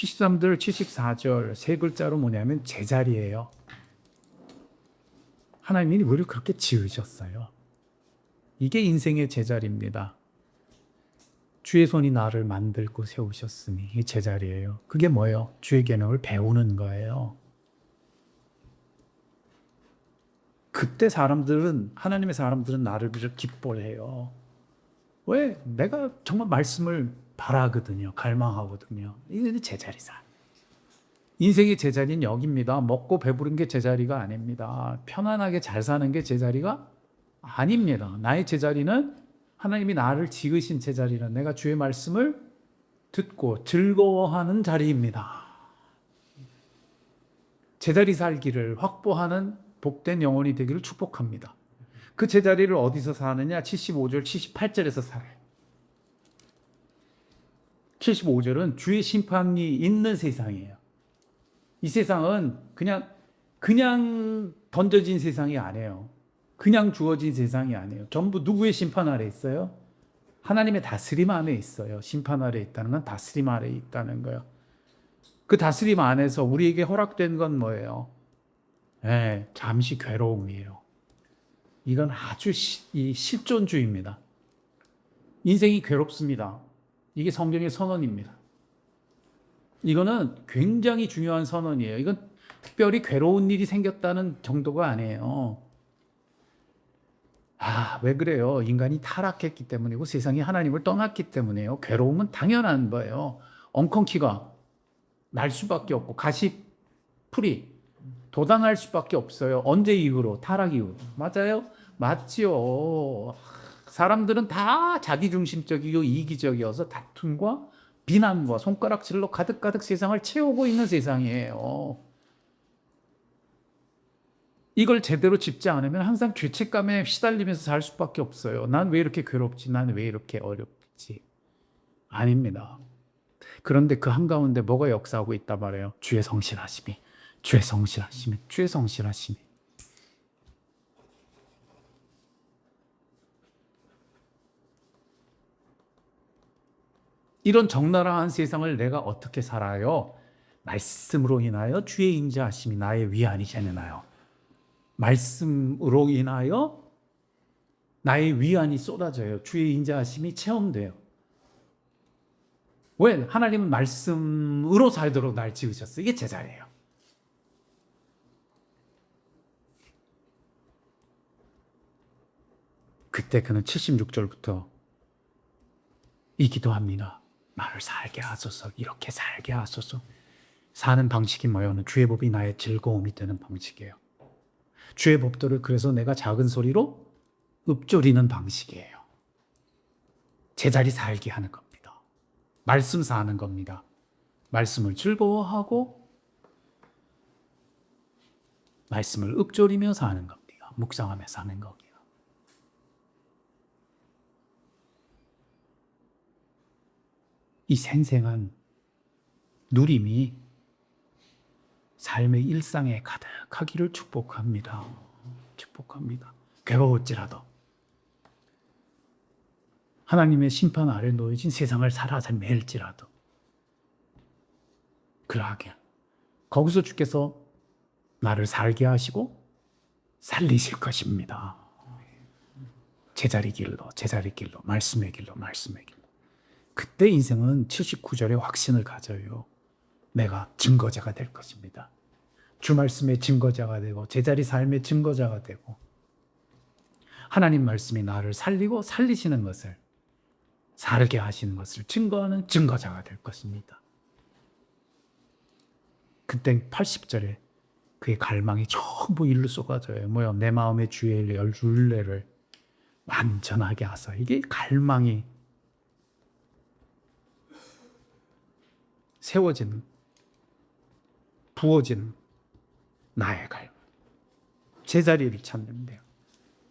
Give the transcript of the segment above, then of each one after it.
73절 74절 세 글자로 뭐냐면 제자리예요. 하나님이 우리를 그렇게 지으셨어요. 이게 인생의 제자리입니다. 주의 손이 나를 만들고 세우셨으니 이 제자리예요. 그게 뭐예요? 주의 계명을 배우는 거예요. 그때 사람들은 하나님의 사람들은 나를 기뻐해요. 왜? 내가 정말 말씀을 바라거든요. 갈망하거든요. 이게 제자리사. 인생의 제자리는 여기입니다. 먹고 배부른 게 제자리가 아닙니다. 편안하게 잘 사는 게 제자리가 아닙니다. 나의 제자리는 하나님이 나를 지으신 제자리는 내가 주의 말씀을 듣고 즐거워하는 자리입니다. 제자리 살기를 확보하는 복된 영혼이 되기를 축복합니다. 그 제자리를 어디서 사느냐? 75절, 78절에서 살아요. 75절은 주의 심판이 있는 세상이에요. 이 세상은 그냥 그냥 던져진 세상이 아니에요. 그냥 주어진 세상이 아니에요. 전부 누구의 심판 아래 있어요? 하나님의 다스림 안에 있어요. 심판 아래 있다는 건 다스림 아래 있다는 거예요. 그 다스림 안에서 우리에게 허락된 건 뭐예요? 예, 잠시 괴로움이에요. 이건 아주 시, 이 실존주의입니다. 인생이 괴롭습니다. 이게 성경의 선언입니다. 이거는 굉장히 중요한 선언이에요. 이건 특별히 괴로운 일이 생겼다는 정도가 아니에요. 아, 왜 그래요? 인간이 타락했기 때문이고 세상이 하나님을 떠났기 때문에요. 괴로움은 당연한 거예요. 엉컨키가 날 수밖에 없고 가시 풀이 도당할 수밖에 없어요. 언제 이후로? 타락 이후. 맞아요? 맞지요. 사람들은 다 자기중심적이고 이기적이어서 다툼과 비난과 손가락질로 가득가득 세상을 채우고 있는 세상이에요. 이걸 제대로 짚지 않으면 항상 죄책감에 시달리면서 살 수밖에 없어요. 난 왜 이렇게 괴롭지? 난 왜 이렇게 어렵지? 아닙니다. 그런데 그 한가운데 뭐가 역사하고 있단 말이에요. 주의 성실하심이. 주의 성실하심이. 주의 성실하심이. 이런 적나라한 세상을 내가 어떻게 살아요? 말씀으로 인하여 주의 인자하심이 나의 위안이 되나요? 말씀으로 인하여 나의 위안이 쏟아져요. 주의 인자하심이 체험돼요. 왜? 하나님은 말씀으로 살도록 날 지으셨어요. 이게 제자예요. 그때 그는 76절부터 이 기도합니다. 나를 살게 하소서. 이렇게 살게 하소서. 사는 방식이 뭐예요? 주의 법이 나의 즐거움이 되는 방식이에요. 주의 법도를 그래서 내가 작은 소리로 읊조리는 방식이에요. 제자리 살게 하는 겁니다. 말씀 사는 겁니다. 말씀을 즐거워하고 말씀을 읊조리며 사는 겁니다. 묵상하며 사는 거기요. 이 생생한 누림이 삶의 일상에 가득하기를 축복합니다. 축복합니다. 괴로울지라도 하나님의 심판 아래 놓여진 세상을 살아서 맬지라도 그러하게 거기서 주께서 나를 살게 하시고 살리실 것입니다. 제자리 길로 제자리 길로 말씀의 길로 말씀의 길로 그때 인생은 79절의 확신을 가져요. 내가 증거자가 될 것입니다. 주 말씀의 증거자가 되고 제자리 삶의 증거자가 되고 하나님 말씀이 나를 살리고 살리시는 것을 살게 하시는 것을 증거하는 증거자가 될 것입니다. 그때 80절에 그의 갈망이 전부 일로 쏟아져요. 뭐야? 내 마음의 주의 열둘레를 완전하게 하사. 이게 갈망이 세워진 부어진 나의 갈 제자리를 찾는 데요.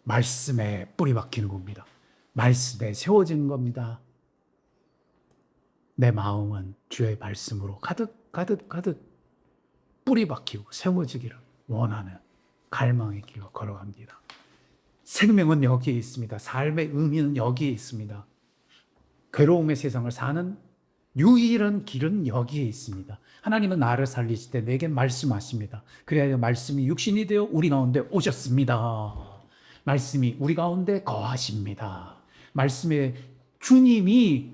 말씀에 뿌리 박히는 겁니다. 말씀에 세워지는 겁니다. 내 마음은 주의 말씀으로 가득 가득 가득 뿌리 박히고 세워지기를 원하는 갈망의 길로 걸어갑니다. 생명은 여기에 있습니다. 삶의 의미는 여기에 있습니다. 괴로움의 세상을 사는 유일한 길은 여기에 있습니다. 하나님은 나를 살리실 때 내게 말씀하십니다. 그래야 말씀이 육신이 되어 우리 가운데 오셨습니다. 말씀이 우리 가운데 거하십니다. 말씀의 주님이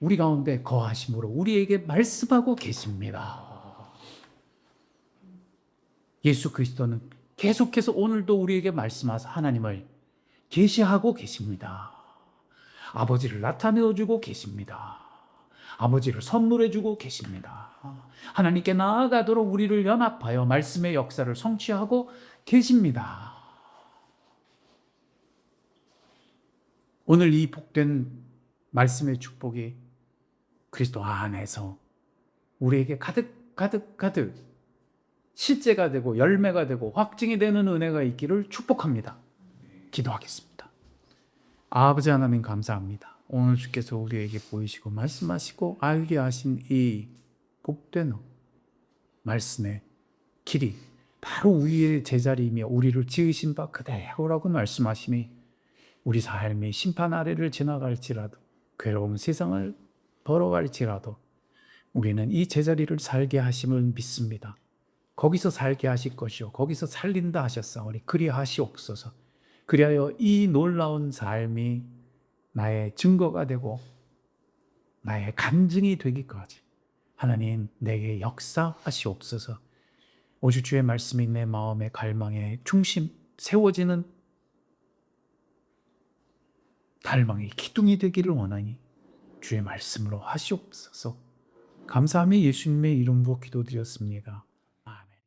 우리 가운데 거하심으로 우리에게 말씀하고 계십니다. 예수 그리스도는 계속해서 오늘도 우리에게 말씀하사 하나님을 계시하고 계십니다. 아버지를 나타내어 주고 계십니다. 아버지를 선물해 주고 계십니다. 하나님께 나아가도록 우리를 연합하여 말씀의 역사를 성취하고 계십니다. 오늘 이 복된 말씀의 축복이 그리스도 안에서 우리에게 가득 가득 가득 실제가 되고 열매가 되고 확증이 되는 은혜가 있기를 축복합니다. 기도하겠습니다. 아버지 하나님 감사합니다. 오늘 주께서 우리에게 보이시고 말씀하시고 알게 하신 이 복된 말씀의 길이 바로 위의 제자리이며 우리를 지으신 바 그대로라고 말씀하시니 우리 삶이 심판 아래를 지나갈지라도 괴로운 세상을 걸어갈지라도 우리는 이 제자리를 살게 하심을 믿습니다. 거기서 살게 하실 것이요 거기서 살린다 하셨사오니 그리하시옵소서. 그리하여 이 놀라운 삶이 나의 증거가 되고 나의 간증이 되기까지 하나님 내게 역사하시옵소서. 오주 주의 말씀이 내 마음의 갈망의 중심 세워지는 달망의 기둥이 되기를 원하니 주의 말씀으로 하시옵소서. 감사함이 예수님의 이름으로 기도드렸습니다.